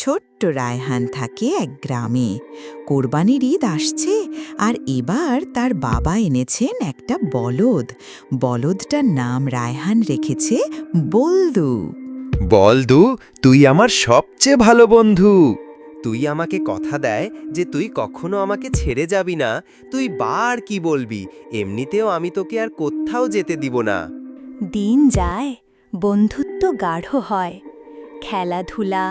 ছোট্ট রায়হান থাকে এক গ্রামে। কোরবানির ঈদ আসছে আর এবার তার বাবা এনেছেন একটা বলদ। বলদটার নাম রায়হান রেখেছে বলদু। বলদু তুই আমার সবচেয়ে ভালো বন্ধু। তুই আমাকে কথা দেয় যে তুই কখনো আমাকে ছেড়ে যাবি না। তুই বার কি বলবি? এমনিতেও আমি তোকে আর কোথাও যেতে দিব না। দিন যায় বন্ধুত্ব গাঢ় হয়। খেলাধুলা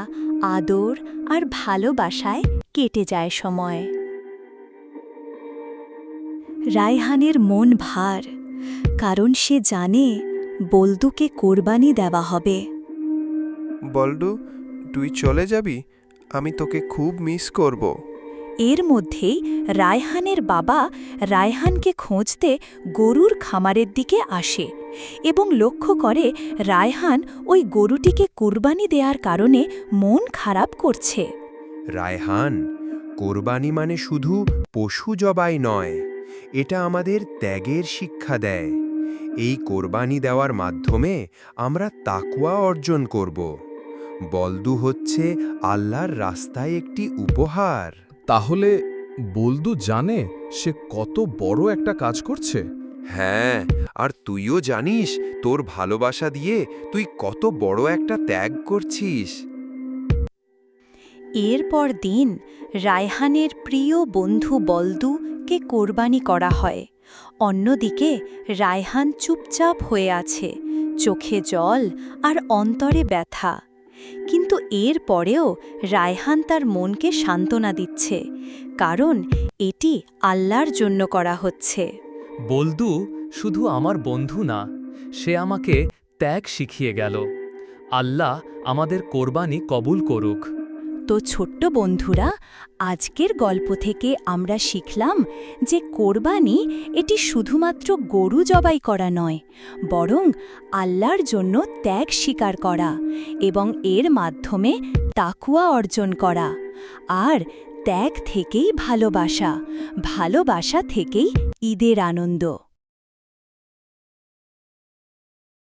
আদর আর ভালোবাসায় কেটে যায় সময়। রায়হানের মন ভার কারণ সে জানে বলদুকে কোরবানি দেওয়া হবে। বল্ডু তুই চলে যাবি? আমি তোকে খুব মিস করব। এর মধ্যেই রায়হানের বাবা রায়হানকে খোঁজতে গরুর খামারের দিকে আসে। এবং লক্ষ্য করে রায়হান ওই গরুটিকে কুরবানি দেওয়ার কারণে মন খারাপ করছে। রায়হান কোরবানি মানে শুধু পশু জবাই নয় এটা আমাদের ত্যাগের শিক্ষা দেয়। এই কোরবানি দেওয়ার মাধ্যমে আমরা তাকুয়া অর্জন করব। বলদু হচ্ছে আল্লাহর রাস্তায় একটি উপহার। তাহলে বলদু জানে সে কত বড় একটা কাজ করছে? হ্যাঁ আর তুইও জানিস, তোর ভালোবাসা দিয়ে তুই কত বড় একটা ত্যাগ করছিস। এরপর দিন রায়হানের প্রিয় বন্ধু বলদুকে কোরবানি করা হয়। অন্যদিকে রায়হান চুপচাপ হয়ে আছে, চোখে জল আর অন্তরে ব্যথা। কিন্তু এর পরেও রায়হান তার মনকে সান্ত্বনা দিচ্ছে, কারণ এটি আল্লাহর জন্য করা হচ্ছে। বলদু শুধু আমার বন্ধু না, সে আমাকে ত্যাগ শিখিয়ে গেল। আল্লাহ আমাদের কোরবানি কবুল করুক। তো ছোট্ট বন্ধুরা, আজকের গল্প থেকে আমরা শিখলাম যে কোরবানি এটি শুধুমাত্র গরু জবাই করা নয়, বরং আল্লাহর জন্য ত্যাগ স্বীকার করা এবং এর মাধ্যমে তাকুয়া অর্জন করা। আর ত্যাগ থেকেই ভালোবাসা ভালোবাসা থেকেই ঈদের আনন্দ।